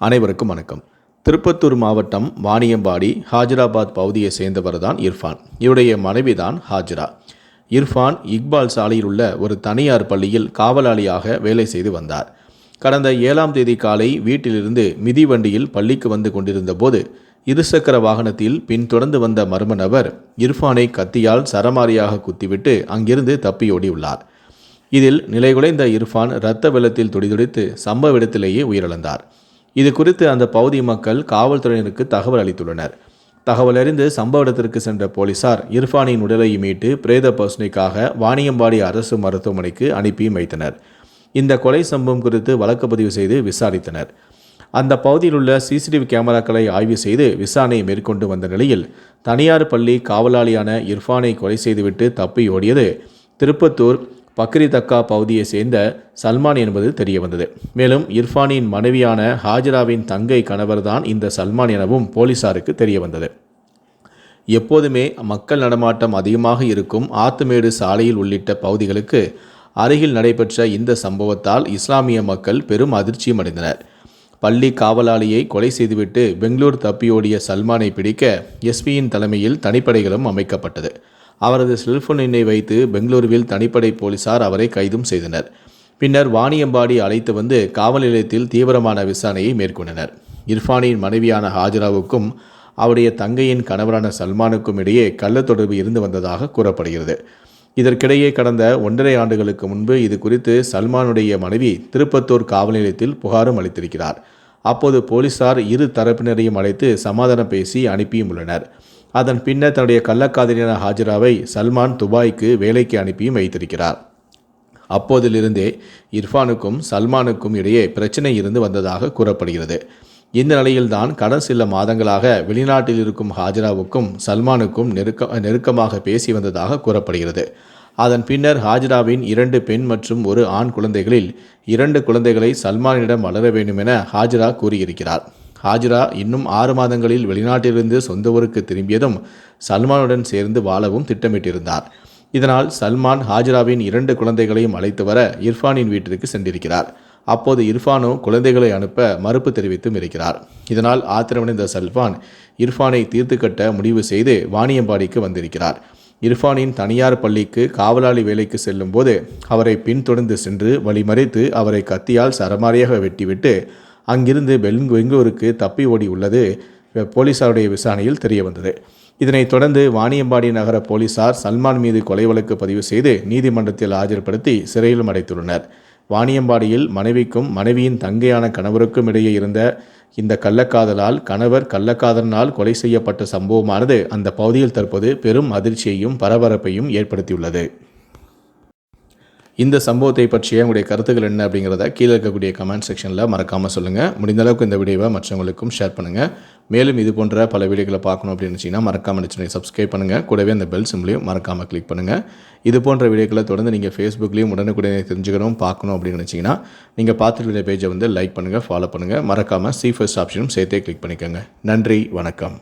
அனைவருக்கும் வணக்கம். திருப்பத்தூர் மாவட்டம் வாணியம்பாடி ஹாஜராபாத் பகுதியை சேர்ந்தவர் தான் இர்ஃபான். இவருடைய மனைவி தான் ஹாஜரா. இர்ஃபான் இக்பால் சாலையில் உள்ள ஒரு தனியார் பள்ளியில் காவலாளியாக வேலை செய்து வந்தார். கடந்த ஏழாம் தேதி காலை வீட்டிலிருந்து மிதிவண்டியில் பள்ளிக்கு வந்து கொண்டிருந்த போது இருசக்கர வாகனத்தில் பின்தொடர்ந்து வந்த மர்ம நபர் இர்ஃபானை கத்தியால் சரமாரியாக குத்திவிட்டு அங்கிருந்து தப்பியோடியுள்ளார் இதில் நிலைகுலைந்த இர்ஃபான் இரத்த வெள்ளத்தில் துடிதுடித்து சம்பவ இடத்திலேயே உயிரிழந்தார். இது குறித்து அந்த பகுதி மக்கள் காவல்துறையினருக்கு தகவல் அளித்துள்ளனர். தகவல் அறிந்து சம்பவ இடத்திற்கு சென்ற போலீசார் இர்ஃபானின் உடலை மீட்டு பிரேத பசுனைக்காக வாணியம்பாடி அரசு மருத்துவமனைக்கு அனுப்பி வைத்தனர். இந்த கொலை சம்பவம் குறித்து வழக்கு பதிவு செய்து விசாரித்தனர். அந்த பகுதியில் உள்ள சிசிடிவி கேமராக்களை ஆய்வு செய்து விசாரணை மேற்கொண்டு வந்த நிலையில் தனியார் பள்ளி காவலாளியான இர்ஃபானை கொலை செய்துவிட்டு தப்பி ஓடியது திருப்பத்தூர் பக்ரி தக்கா பகுதியை சேர்ந்த சல்மான் என்பது தெரியவந்தது. மேலும் இர்ஃபானின் மனைவியான ஹாஜராவின் தங்கை கணவர்தான் இந்த சல்மான் எனவும் போலீசாருக்கு தெரியவந்தது. எப்போதுமே மக்கள் நடமாட்டம் அதிகமாக இருக்கும் ஆத்துமேடு சாலையில் உள்ளிட்ட பகுதிகளுக்கு அருகில் நடைபெற்ற இந்த சம்பவத்தால் இஸ்லாமிய மக்கள் பெரும் அதிர்ச்சியும் அடைந்தனர். பள்ளி காவலாளியை கொலை செய்துவிட்டு பெங்களூர் தப்பியோடிய சல்மானை பிடிக்க எஸ்பியின் தலைமையில் தனிப்படைகளும் அமைக்கப்பட்டது. அவரது செல்போன் எண்ணை வைத்து பெங்களூருவில் தனிப்படை போலீசார் அவரை கைதும் செய்தனர். பின்னர் வாணியம்பாடி அழைத்து வந்து காவல் நிலையத்தில் தீவிரமான விசாரணையை மேற்கொண்டனர். இர்ஃபானின் மனைவியான ஹாஜராவுக்கும் அவருடைய தங்கையின் கணவரான சல்மானுக்கும் இடையே கள்ள தொடர்பு இருந்து வந்ததாக கூறப்படுகிறது. இதற்கிடையே கடந்த ஒன்றரை ஆண்டுகளுக்கு முன்பு இது குறித்து சல்மானுடைய மனைவி திருப்பத்தூர் காவல் நிலையத்தில் புகாரும் அளித்திருக்கிறார். அப்போது போலீசார் இரு தரப்பினரையும் அழைத்து சமாதானம் பேசி அனுப்பியும் உள்ளனர். அதன் பின்னர் தன்னுடைய கள்ளக்காதலியான ஹாஜராவை சல்மான் துபாய்க்கு வேலைக்கு அனுப்பியும் வைத்திருக்கிறார். அப்போதிலிருந்தே இர்ஃபானுக்கும் சல்மானுக்கும் இடையே பிரச்சனை இருந்து வந்ததாக கூறப்படுகிறது. இந்த நிலையில்தான் கடன் சில மாதங்களாக வெளிநாட்டில் இருக்கும் ஹாஜிராவுக்கும் சல்மானுக்கும் நெருக்க நெருக்கமாக பேசி வந்ததாக கூறப்படுகிறது. அதன் பின்னர் ஹாஜராவின் இரண்டு பெண் மற்றும் ஒரு ஆண் குழந்தைகளில் இரண்டு குழந்தைகளை சல்மானிடம் வளர வேண்டும் என ஹாஜிரா கூறியிருக்கிறார். ஹாஜரா இன்னும் ஆறு மாதங்களில் வெளிநாட்டிலிருந்து சொந்த ஊருக்கு திரும்பியதும் சல்மானுடன் சேர்ந்து வாழவும் திட்டமிட்டிருந்தார். இதனால் சல்மான் ஹாஜராவின் இரண்டு குழந்தைகளையும் அழைத்து வர இர்ஃபானின் வீட்டிற்கு சென்றிருக்கிறார். அப்போது இர்ஃபானோ குழந்தைகளை அனுப்ப மறுப்பு தெரிவித்தும் இருக்கிறார். இதனால் ஆத்திரமடைந்த சல்மான் இர்ஃபானை தீர்த்து கட்ட முடிவு செய்து வாணியம்பாடிக்கு வந்திருக்கிறார். இர்ஃபானின் தனியார் பள்ளிக்கு காவலாளி வேலைக்கு செல்லும் போது அவரை பின்தொடர்ந்து சென்று வழிமறைத்து அவரை கத்தியால் சரமாரியாக வெட்டிவிட்டு அங்கிருந்து பெங்களூருக்கு தப்பி ஓடி உள்ளது. போலீசாருடைய விசாரணையில் தெரிய வந்தது. இதனைத் தொடர்ந்து வாணியம்பாடி நகர போலீசார் சல்மான் மீது கொலை வழக்கு பதிவு செய்து நீதிமன்றத்தில் ஆஜர்படுத்தி சிறையிலும் அடைத்துள்ளனர். வாணியம்பாடியில் மனைவிக்கும் மனைவியின் தங்கையான கணவருக்கும் இடையே இருந்த இந்த கள்ளக்காதலால் கணவர் கள்ளக்காதலனால் கொலை செய்யப்பட்ட சம்பவமானது அந்த பகுதியில் தற்போது பெரும் அதிர்ச்சியையும் பரபரப்பையும் ஏற்படுத்தியுள்ளது. இந்த சம்பவத்தை பற்றிய உங்களுடைய கருத்துக்கள் என்ன அப்படிங்கிறத கீழே இருக்கக்கூடிய கமெண்ட் செக்ஷனில் மறக்காமல் சொல்லுங்கள் முடிந்த அளவுக்கு இந்த வீடியோவை மற்றவங்களுக்கும் ஷேர் பண்ணுங்கள் மேலும் இது போன்ற பல வீடியோக்களை பார்க்கணும் அப்படின்னு நினச்சிங்கன்னா மறக்காமல் நினச்சி சப்ஸ்கிரைப் பண்ணுங்கள் கூடவே அந்த பெல் சிம்லையும் மறக்காமல் கிளிக் பண்ணுங்கள் இது போன்ற வீடியோக்களை தொடர்ந்து நீங்கள் ஃபேஸ்புக்லேயும் உடனுக்குடனே தெரிஞ்சுக்கணும் பார்க்கணும் அப்படின்னு நினச்சிங்கன்னா நீங்கள் பார்த்துட்டு பேஜை வந்து லைக் பண்ணுங்கள் ஃபாலோ பண்ணுங்கள் மறக்காமல் சி ஃபர்ஸ்ட் ஆப்ஷனும் சேர்த்தே கிளிக் பண்ணிக்கோங்க. நன்றி வணக்கம்.